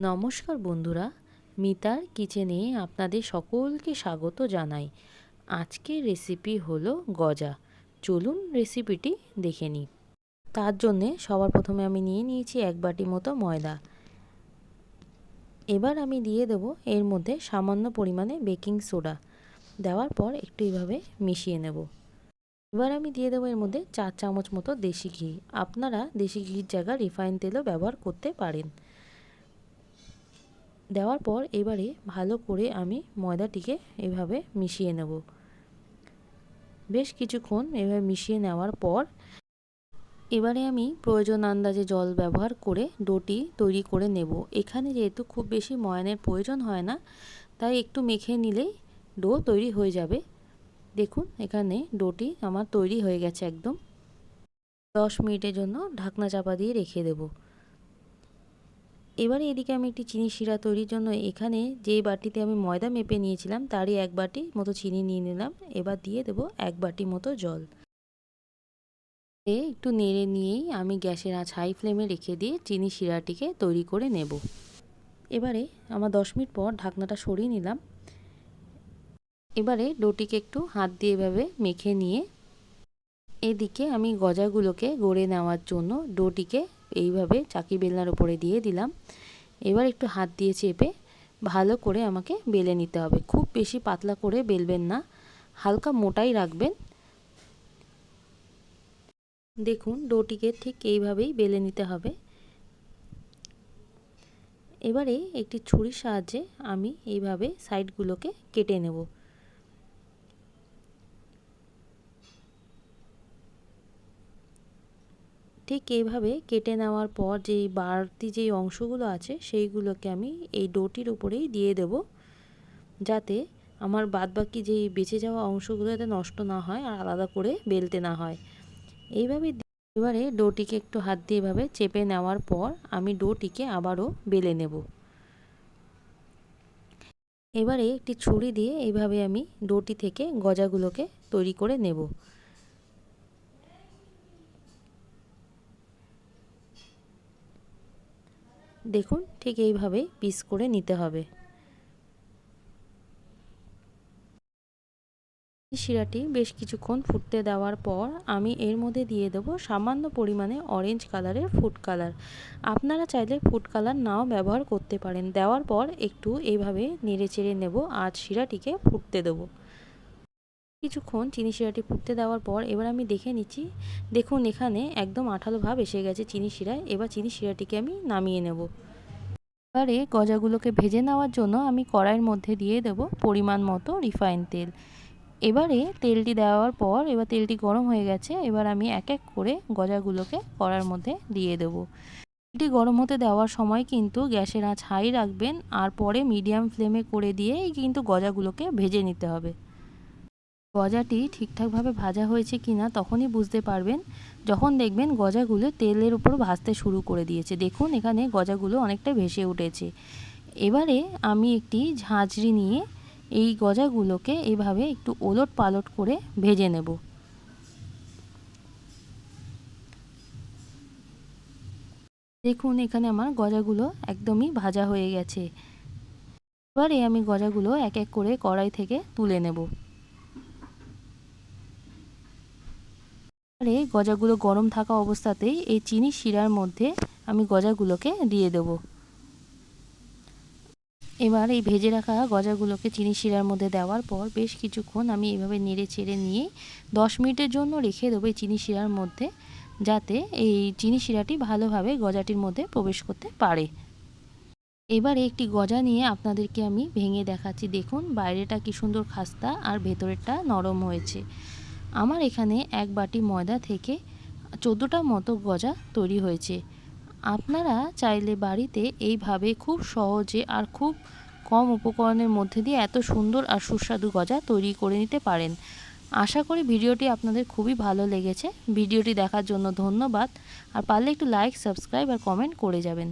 নমস্কার বন্ধুরা, মিতার কিচেনে আপনাদের সকলকে স্বাগত জানাই। আজকের রেসিপি হলো গজা। চলুন রেসিপিটি দেখে নিই। তার জন্যে সবার প্রথমে আমি নিয়ে নিয়েছি এক বাটি মতো ময়দা। এবার আমি দিয়ে দেব এর মধ্যে সামান্য পরিমাণে বেকিং সোডা। দেওয়ার পর একটু এইভাবে মিশিয়ে নেব। এবার আমি দিয়ে দেবো এর মধ্যে চার চামচ মতো দেশি ঘি। আপনারা দেশি ঘির জায়গায় রিফাইন তেলও ব্যবহার করতে পারেন। দেওয়ার পর এবারে ভালো করে আমি ময়দাটিকে এভাবে মিশিয়ে নেব। বেশ কিছুক্ষণ এভাবে মিশিয়ে নেওয়ার পর এবারে আমি প্রয়োজন আন্দাজে জল ব্যবহার করে ডোটি তৈরি করে নেব। এখানে যেহেতু খুব বেশি ময়ানের প্রয়োজন হয় না, তাই একটু মেখে নিলেই ডো তৈরি হয়ে যাবে। দেখুন, এখানে ডোটি আমার তৈরি হয়ে গেছে একদম। দশ মিনিটের জন্য ঢাকনা চাপা দিয়ে রেখে দেবো। এবারে এদিকে আমি একটি চিনি শিরা তৈরির জন্য এখানে যে বাটিতে আমি ময়দা মেপে নিয়েছিলাম, তারই এক বাটি মতো চিনি নিয়ে নিলাম। এবার দিয়ে দেবো এক বাটি মতো জল। একটু নেড়ে নিয়েই আমি গ্যাসের আঁচ হাই ফ্লেমে রেখে দিয়ে চিনি শিরাটিকে তৈরি করে নেব। এবারে আমার দশ মিনিট পর ঢাকনাটা সরিয়ে নিলাম। এবারে ডোটিকে একটু হাত দিয়ে এভাবে মেখে নিয়ে এদিকে আমি গজাগুলোকে গড়ে নেওয়ার জন্য ডোটিকে এইভাবে চাকি বেলনার উপরে দিয়ে দিলাম। এবার একটু হাত দিয়ে চেপে ভালো করে আমাকে বেলে নিতে হবে। খুব বেশি পাতলা করে বেলবেন না, হালকা মোটাই রাখবেন। দেখুন, ডোটিকে ঠিক এইভাবেই বেলে নিতে হবে। এবারে একটি ছুরির সাহায্যে আমি এইভাবে সাইডগুলোকে কেটে নেব। ঠিক এইভাবে কেটে নেওয়ার পর যেই বাড়তি যেই অংশগুলো আছে সেইগুলোকে আমি এই ডোটির উপরেই দিয়ে দেব যাতে আমার বাদবাকি যেই বেঁচে যাওয়া অংশগুলো যাতে নষ্ট না হয় আর আলাদা করে বেলতে না হয়। এইভাবে এবারে ডোটিকে একটু হাত দিয়ে এভাবে চেপে নেওয়ার পর আমি ডোটিকে আবারও বেলে নেব। এবারে একটি ছুরি দিয়ে এইভাবে আমি ডোটি থেকে গজাগুলোকে তৈরি করে নেব। দেখুন, ঠিক এইভাবেই পিস করে নিতে হবে। শিরাটি বেশ কিছুক্ষণ ফুটতে দেওয়ার পর আমি এর মধ্যে দিয়ে দেবো সামান্য পরিমাণে অরেঞ্জ কালারের ফুড কালার আপনারা চাইলে ফুড কালার নাও ব্যবহার করতে পারেন। দেওয়ার পর একটু এইভাবে নেড়ে চেড়ে নেব আর শিরাটিকে ফুটতে দেবো। কিছুক্ষণ চিনি শিরাটি ফুটতে দেওয়ার পর এবার আমি দেখে নিচ্ছি, দেখুন এখানে একদম আঠালো ভাব এসে গেছে চিনি শিরায়, এবার চিনি শিরাটিকে আমি নামিয়ে নেব। এবারে গজাগুলোকে ভেজে নেওয়ার জন্য আমি কড়াইয়ের মধ্যে দিয়ে দেব পরিমাণ মতো রিফাইন তেল। এবারে তেলটি দেওয়ার পর, এবার তেলটি গরম হয়ে গেছে, এবার আমি এক এক করে গজাগুলোকে কড়ার মধ্যে দিয়ে দেব। তেলটি গরম হতে দেওয়ার সময় কিন্তু গ্যাসের আঁচ হাই রাখবেন, আর পরে মিডিয়াম ফ্লেমে করে দিয়েই কিন্তু গজাগুলোকে ভেজে নিতে হবে। গজাটি ঠিকঠাকভাবে ভাজা হয়েছে কি না তখনই বুঝতে পারবেন। যখন দেখবেন গজাগুলো তেলের উপর ভাজতে শুরু করে দিয়েছে। দেখুন, এখানে গজাগুলো অনেকটা ভেসে উঠেছে। এবারে আমি একটি ঝাঁঝরি নিয়ে এই গজাগুলোকে এইভাবে একটু ওলট পালট করে ভেজে নেব। দেখুন, এখানে আমার গজাগুলো একদমই ভাজা হয়ে গেছে। এবারে আমি গজাগুলো এক এক করে কড়াই থেকে তুলে নেব। এবারে গজাগুলো গরম থাকা অবস্থাতেই এই চিনি শিরার মধ্যে আমি গজাগুলোকে দিয়ে দেব। এবার এই ভেজে রাখা গজাগুলোকে চিনি শিরার মধ্যে দেওয়ার পর বেশ কিছুক্ষণ আমি এভাবে নেড়ে চেড়ে নিয়ে দশ মিনিটের জন্য রেখে দেবো এই চিনি শিরার মধ্যে, যাতে এই চিনি শিরাটি ভালোভাবে গজাটির মধ্যে প্রবেশ করতে পারে। এবারে একটি গজা নিয়ে আপনাদেরকে আমি ভেঙে দেখাচ্ছি। দেখুন, বাইরেটা কি সুন্দর খাস্তা আর ভেতরেরটা নরম হয়েছে। আমার এখানে এক বাটি ময়দা থেকে চোদ্দোটা মতো গজা তৈরি হয়েছে। আপনারা চাইলে বাড়িতে এইভাবে খুব সহজে আর খুব কম উপকরণের মধ্যে দিয়ে এত সুন্দর আর সুস্বাদু গজা তৈরি করে নিতে পারেন। আশা করি ভিডিওটি আপনাদের খুবই ভালো লেগেছে। ভিডিওটি দেখার জন্য ধন্যবাদ। আর পারলে একটু লাইক সাবস্ক্রাইব আর কমেন্ট করে যাবেন।